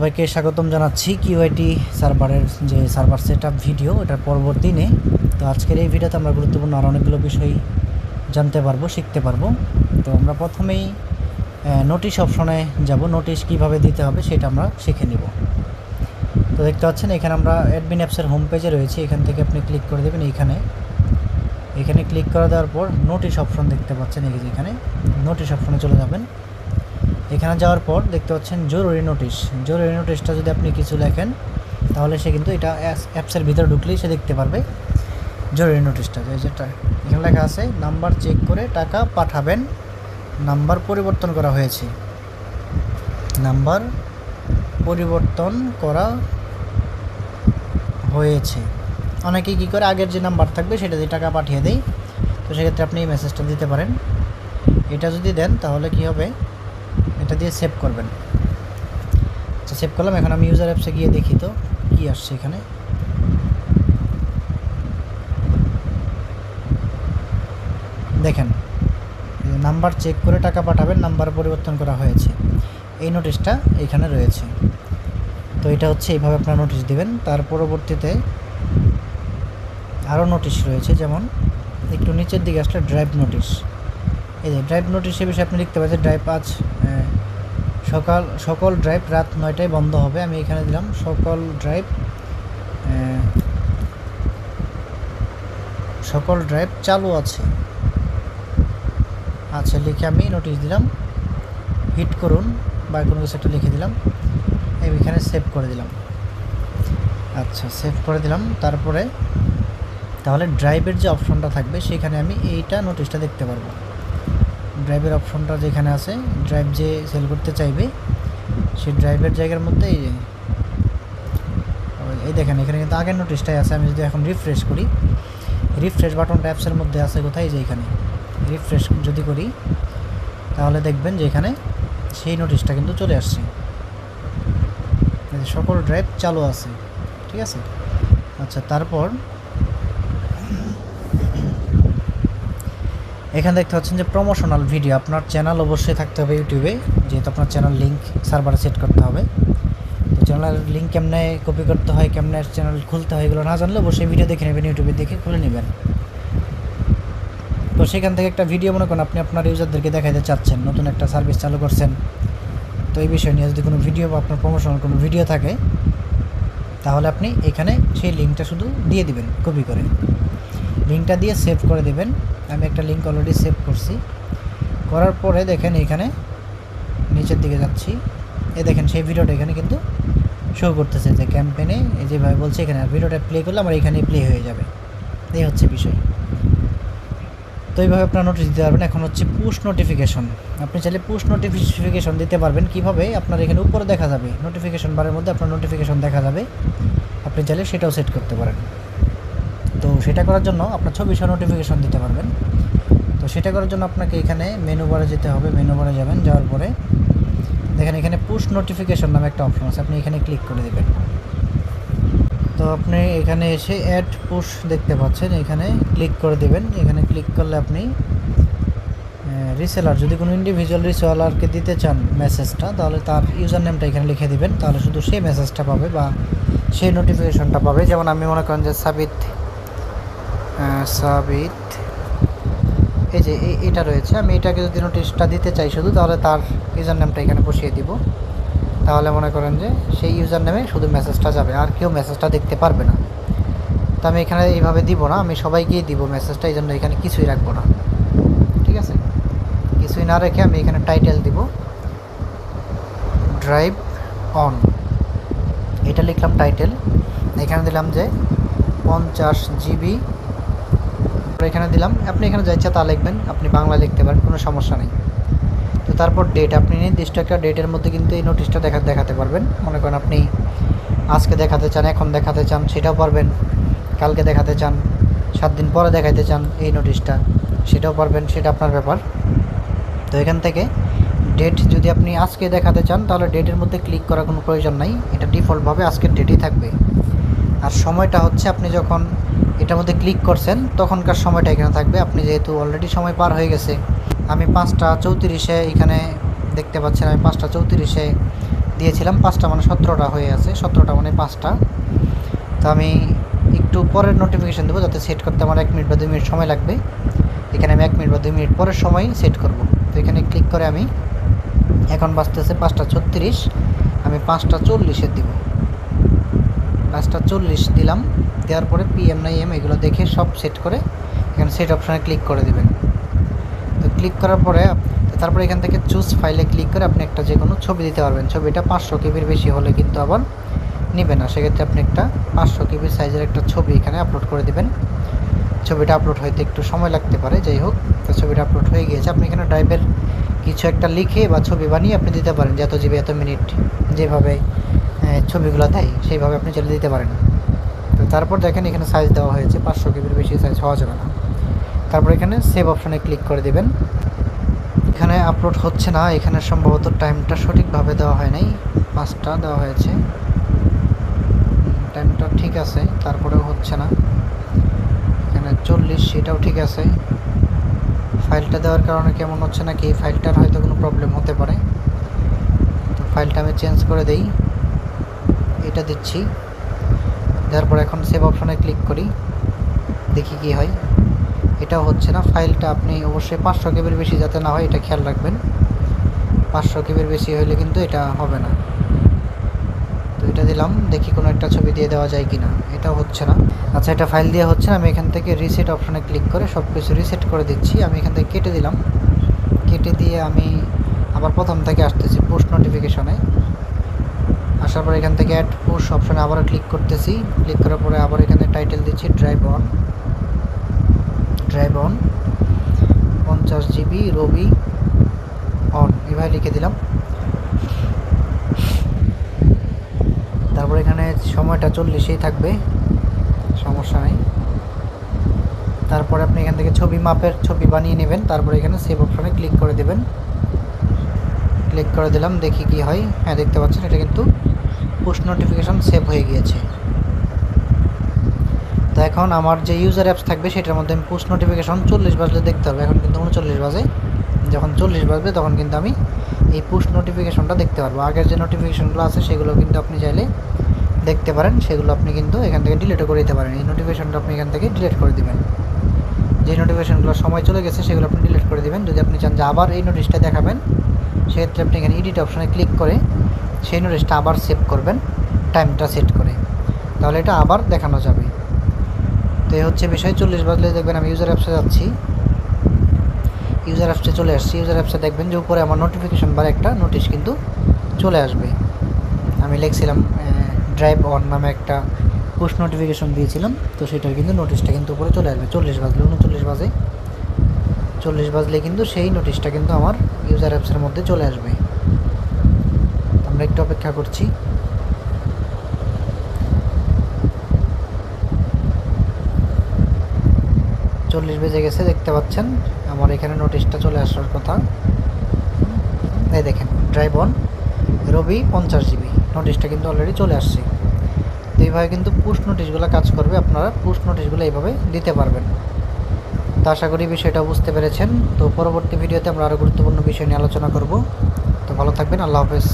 সবাইকে স্বাগতম জানাচ্ছি কিউআইটি সার্ভারের যে সার্ভার সেট ভিডিও এটার পরবর্তী দিনে। তো আজকের এই ভিডিওতে আমরা গুরুত্বপূর্ণ আর অনেকগুলো বিষয় জানতে পারব, শিখতে পারব। তো আমরা প্রথমেই নোটিশ অপশনে যাব। নোটিশ কীভাবে দিতে হবে সেটা আমরা শিখে নিব। তো দেখতে পাচ্ছেন, এখানে আমরা অ্যাডমিন অ্যাপসের হোম পেজে রয়েছি। এখান থেকে আপনি ক্লিক করে দেবেন এইখানে। এখানে ক্লিক করে দেওয়ার পর নোটিশ অপশন দেখতে পাচ্ছেন এখানে। নোটিশ অপশনে চলে যাবেন। এখানে যাওয়ার পর দেখতে পাচ্ছেন জরুরি নোটিশ জরুরি নোটিশটা যদি আপনি কিছু লেখেন, তাহলে সে কিন্তু এটা অ্যাপসের ভিতরে ঢুকলেই সে দেখতে পারবে। জরুরি নোটিশটা যে যেটা, এখানে লেখা আছে নাম্বার চেক করে টাকা পাঠাবেন। নাম্বার পরিবর্তন করা হয়েছে। নাম্বার পরিবর্তন করা হয়েছে। অনেকেই কী করে, আগের যে নাম্বার থাকবে, সেটা দিয়ে টাকা পাঠিয়ে দেয়। তো সেক্ষেত্রে আপনি এই মেসেজটা দিতে পারেন। এটা যদি দেন, তাহলে কি হবে? এটা দিয়ে সেভ করবেন। আচ্ছা সেভ করলাম, এখন আমি ইউজার অ্যাপসে গিয়ে দেখি তো কী আসছে এখানে। দেখেন নাম্বার চেক করে টাকা পাঠাবেন নাম্বার পরিবর্তন করা হয়েছে। এই নোটিশটা এখানে রয়েছে। তো এটা হচ্ছে এইভাবে আপনারা নোটিশ দিবেন। তার পরবর্তীতে আরও নোটিশ রয়েছে, যেমন একটু নিচের দিকে আসলে ড্রাইভ নোটিশ এই যে ড্রাইভ নোটিশের বিষয়ে আপনি লিখতে পারছেন ড্রাইভ আজ সকাল, সকল ড্রাইভ রাত নয়টায় বন্ধ হবে, আমি এখানে দিলাম। সকল ড্রাইভ সকল ড্রাইভ চালু আছে। আচ্ছা লিখে আমি নোটিশ দিলাম। হিট করুন, বা কোনো কিছু একটা লিখে দিলাম। এখানে সেভ করে দিলাম। আচ্ছা সেভ করে দিলাম। তারপরে, তাহলে ড্রাইভের যে অপশনটা থাকবে, সেখানে আমি এইটা নোটিশটা দেখতে পারব। ড্রাইভের অপশনটা যেখানে আছে ড্রাইভ যে সেল করতে চাইবে, সেই ড্রাইভের জায়গার মধ্যে এই যে এই দেখেন, এখানে কিন্তু আগের নোটিশটাই আছে, আমি যদি এখন রিফ্রেশ করি রিফ্রেশ বাটনটা অ্যাপসের মধ্যে আছে কোথায়? যে এখানে। রিফ্রেশ যদি করি, তাহলে দেখবেন যে এখানে সেই নোটিশটা কিন্তু চলে আসছে। সকল ড্রাইভ চালু আছে, ঠিক আছে? আচ্ছা তারপর এখানে দেখতে পাচ্ছেন যে প্রমোশনাল ভিডিও আপনার চ্যানেল অবশ্যই থাকতে হবে ইউটিউবে, যেহেতু আপনার চ্যানেল লিঙ্ক সার্ভারে সেট করতে হবে। তো চ্যানেলের লিঙ্ক কেমনে কপি করতে হয়, কেমনে চ্যানেল খুলতে হয় এগুলো না জানলে অবশ্যই ভিডিও দেখে নেবেন, ইউটিউবে দেখে খুলে নেবেন। তো সেখান থেকে একটা ভিডিও মনে করেন আপনি আপনার ইউজারদেরকে দেখাইতে চাচ্ছেন, নতুন একটা সার্ভিস চালু করছেন। তো এই বিষয় নিয়ে যদি কোনো ভিডিও বা আপনার প্রমোশনাল কোনো ভিডিও থাকে, তাহলে আপনি এখানে সেই লিঙ্কটা শুধু দিয়ে দিবেন কপি করে। লিঙ্কটা দিয়ে সেভ করে দেবেন। আমি একটা লিঙ্ক অলরেডি সেভ করছি। করার পরে দেখেন এখানে নিচের দিকে যাচ্ছি। এ দেখেন সেই ভিডিওটা এখানে কিন্তু শো করতেছে যে ক্যাম্পেনে এই যেভাবে বলছে এখানে ভিডিওটা প্লে করলে আমার এখানে প্লে হয়ে যাবে। এই হচ্ছে বিষয়। তো এইভাবে আপনার নোটিশ দিতে পারবেন। এখন হচ্ছে পুশ নোটিফিকেশন আপনি চাইলে পুশ নোটিফিকেশন দিতে পারবেন। কীভাবে? আপনার এখানে উপরে দেখা যাবে। নোটিফিকেশন বারের মধ্যে আপনার নোটিফিকেশন দেখা যাবে। আপনি চাইলে সেটাও সেট করতে পারেন। তো সেটা করার জন্য আপনার ছবি সহ নোটিফিকেশন দিতে পারবেন। তো সেটা করার জন্য আপনাকে এখানে মেনু বারে যেতে হবে। মেনু বারে যাবেন, যাওয়ার পরে দেখেন এখানে পুশ নোটিফিকেশন নামে একটা অপশন আছে। আপনি এখানে ক্লিক করে দেবেন। তো আপনি এখানে এসে অ্যাড পুশ দেখতে পাচ্ছেন। এখানে ক্লিক করে দেবেন। এখানে ক্লিক করলে আপনি রিসেলার যদি কোনো ইন্ডিভিজুয়াল রিসেলারকে দিতে চান মেসেজটা তাহলে তার ইউজার নেমটা এখানে লিখে দিবেন। তাহলে শুধু সেই মেসেজটা পাবে বা সেই নোটিফিকেশনটা পাবে। যেমন আমি মনে করেন যে সাবিত সাবিত। এই যে এটা রয়েছে। আমি এটাকে যদি নোটিশটা দিতে চাই শুধু, তাহলে তার ইউজার নেমটা এখানে বসিয়ে দিব। তাহলে মনে করেন যে, সেই ইউজার নেমে শুধু মেসেজটা যাবে, আর কেউ মেসেজটা দেখতে পারবে না। তো আমি এখানে এইভাবে দিব না, আমি সবাইকেই দিব মেসেজটা এই জন্য এখানে কিছুই রাখব না। ঠিক আছে? কিছুই না রেখে আমি এখানে টাইটেল দিব। ড্রাইভ অন এটা লিখলাম টাইটেল এখানে দিলাম যে, পঞ্চাশ জিবি এখানে দিলাম। আপনি এখানে যা ইচ্ছা তা লিখবেন, আপনি বাংলা লিখতে পারেন, কোনো সমস্যা নেই। তো তারপর ডেট আপনি নির্দিষ্ট একটা ডেটের মধ্যে কিন্তু এই নোটিশটা দেখা দেখাতে পারবেন। মনে করেন আপনি আজকে দেখাতে চান, এখন দেখাতে চান, সেটাও পারবেন। কালকে দেখাতে চান, সাত দিন পরে দেখাতে চান এই নোটিশটা সেটাও পারবেন, সেটা আপনার ব্যাপার। তো এখান থেকে ডেট যদি আপনি আজকে দেখাতে চান, তাহলে ডেটের মধ্যে ক্লিক করার কোনো প্রয়োজন নাই। এটা ডিফল্টভাবে আজকের ডেটই থাকবে। আর সময়টা হচ্ছে আপনি যখন এটার মধ্যে ক্লিক করছেন, তখনকার সময়টা এখানে থাকবে। আপনি যেহেতু অলরেডি সময় পার হয়ে গেছে, আমি পাঁচটা চৌত্রিশে এখানে দেখতে পাচ্ছেন, আমি পাঁচটা চৌত্রিশে দিয়েছিলাম। পাঁচটা মানে সতেরোটা হয়ে আছে, সতেরোটা মানে পাঁচটা। তো আমি একটু পরের নোটিফিকেশান দেবো যাতে সেট করতে আমার এক মিনিট বা দুই মিনিট সময় লাগবে। এখানে আমি এক মিনিট বা দুই মিনিট পরের সময় সেট করব। তো এখানে ক্লিক করে আমি, এখন বাঁচতেছে পাঁচটা ছত্রিশ আমি পাঁচটা চল্লিশে দিব। পাঁচটা চল্লিশ দিলাম, দেওয়ার পরে পিএম না এম এগুলো দেখে সব সেট করে এখানে সেট অপশানে ক্লিক করে দেবেন। তো ক্লিক করার পরে তারপরে এখান থেকে চুজ ফাইলে ক্লিক করে আপনি একটা যে কোনো ছবি দিতে পারবেন। ছবিটা পাঁচশো কেবির বেশি হলে কিন্তু আবার নেবে না। সেক্ষেত্রে আপনি একটা পাঁচশো কেবির সাইজের একটা ছবি এখানে আপলোড করে দেবেন। ছবিটা আপলোড হইতে একটু সময় লাগতে পারে, যাই হোক। তো ছবিটা আপলোড হয়ে গিয়েছে। আপনি এখানে ড্রাইভের কিছু একটা লিখে বা ছবি বানিয়ে আপনি দিতে পারেন যে এত জিবি এত মিনিট যেভাবে ছবিগুলো দেয়, সেইভাবে আপনি চলে দিতে পারেন। তো তারপর দেখেন এখানে সাইজ দেওয়া হয়েছে, পাঁচশো কেবির বেশি সাইজ হওয়া যাবে না। তারপর এখানে সেভ অপশানে ক্লিক করে দেবেন। এখানে আপলোড হচ্ছে না, এখানে সম্ভবত টাইমটা সঠিকভাবে দেওয়া হয় নাই, পাঁচটা দেওয়া হয়েছে। টাইমটা ঠিক আছে, তারপরেও হচ্ছে না। এখানে চল্লিশ, সেটাও ঠিক আছে। ফাইলটা দেওয়ার কারণে কেমন হচ্ছে নাকি ফাইলটার হয়তো কোনো প্রবলেম হতে পারে। তো ফাইলটা আমি চেঞ্জ করে দেই। এটা দিচ্ছি। তারপর এখন সেভ অপশনে ক্লিক করি। দেখি কি হয়। এটাও হচ্ছে না ফাইলটা আপনি অবশ্যই পাঁচশো কেবির বেশি যাতে না হয়, এটা খেয়াল রাখবেন। পাঁচশো কেবির বেশি হলে কিন্তু এটা হবে না। তো এটা দিলাম, দেখি কোনো একটা ছবি দিয়ে দেওয়া যায় কি না এটাও হচ্ছে না। আচ্ছা এটা ফাইল দিয়ে হচ্ছে না, আমি এখান থেকে রিসেট অপশনে ক্লিক করে সব কিছু রিসেট করে দিচ্ছি। আমি এখান থেকে কেটে দিলাম। কেটে দিয়ে আমি আবার প্রথম থেকে আসতেছি পুশ নোটিফিকেশনে আসার পর এখান থেকে অ্যাড পুশ অপশনে আবার ক্লিক করতেছি। ক্লিক করার পরে আবার এখানে টাইটেল দিচ্ছি ড্রাইভ অন ড্রাইভ অন পঞ্চাশ জিবি রবি অন এভাবে লিখে দিলাম। তারপর এখানে সময়টা চল্লিশেই থাকবে। সমস্যা নেই। তারপরে আপনি এখান থেকে ছবি মাপের ছবি বানিয়ে নেবেন। তারপরে এখানে সেভ অপশনে ক্লিক করে দেবেন। ক্লিক করে দিলাম, দেখি কি হয়। হ্যাঁ দেখতে পাচ্ছেন, এটা কিন্তু পুশ নোটিফিকেশন সেভ হয়ে গিয়েছে। তো এখন আমার যে ইউজার অ্যাপস থাকবে, সেটার মধ্যে আমি পুশ নোটিফিকেশন চল্লিশ বাজলে দেখতে হবে। এখন কিন্তু উনচল্লিশ বাজে। যখন চল্লিশ বাজবে, তখন কিন্তু আমি এই পুশ নোটিফিকেশনটা দেখতে পারব। আগের যে নোটিফিকেশনগুলো আছে, সেগুলো কিন্তু আপনি চাইলে দেখতে পারেন। সেগুলো আপনি কিন্তু এখান থেকে ডিলিটও করে দিতে পারেন। এই নোটিফিকেশনটা আপনি এখান থেকে ডিলিট করে দিবেন। যে নোটিফিকেশনগুলো সময় চলে গেছে, সেগুলো আপনি ডিলিট করে দিবেন। যদি আপনি চান যে আবার এই নোটিশটা দেখাবেন, সেক্ষেত্রে আপনি এখানে এডিট অপশনে ক্লিক করে সেই নোটিশটা আবার সেভ করবেন টাইমটা সেট করে। তাহলে এটা আবার দেখানো যাবে। তো এই হচ্ছে বিষয়, চল্লিশ বাজলে দেখবেন আমি ইউজার অ্যাপসে যাচ্ছি। ইউজার অ্যাপসে চলে আসছি ইউজার অ্যাপসে দেখবেন যে উপরে আমার নোটিফিকেশন বার একটা নোটিশ কিন্তু চলে আসবে। আমি লিখছিলাম ড্রাইভ অন নামে একটা পুশ নোটিফিকেশন দিয়েছিলাম, তো সেটার কিন্তু নোটিশটা কিন্তু উপরে চলে আসবে। চল্লিশ বাজলে, উনচল্লিশ বাজে। চল্লিশ বাজলে কিন্তু সেই নোটিশটা কিন্তু আমার ইউজার অ্যাপসের মধ্যে চলে আসবে। আমরা একটু অপেক্ষা করছি। চল্লিশ বেজে গেছে, দেখতে পাচ্ছেন? আমার এখানে নোটিশটা চলে আসার কথা। এই দেখেন ড্রাইভ অন রবি পঞ্চাশ জিবি নোটিশটা কিন্তু অলরেডি চলে আসছে। তো এইভাবে কিন্তু পুশ নোটিশগুলো কাজ করবে, আপনারা পুশ নোটিশগুলো এইভাবে দিতে পারবেন। তো আশা করি বিষয়টা বুঝতে পেরেছেন। তো পরবর্তী ভিডিওতে আমরা আরও গুরুত্বপূর্ণ বিষয় নিয়ে আলোচনা করব। তো ভালো থাকবেন, আল্লাহ হাফেজ।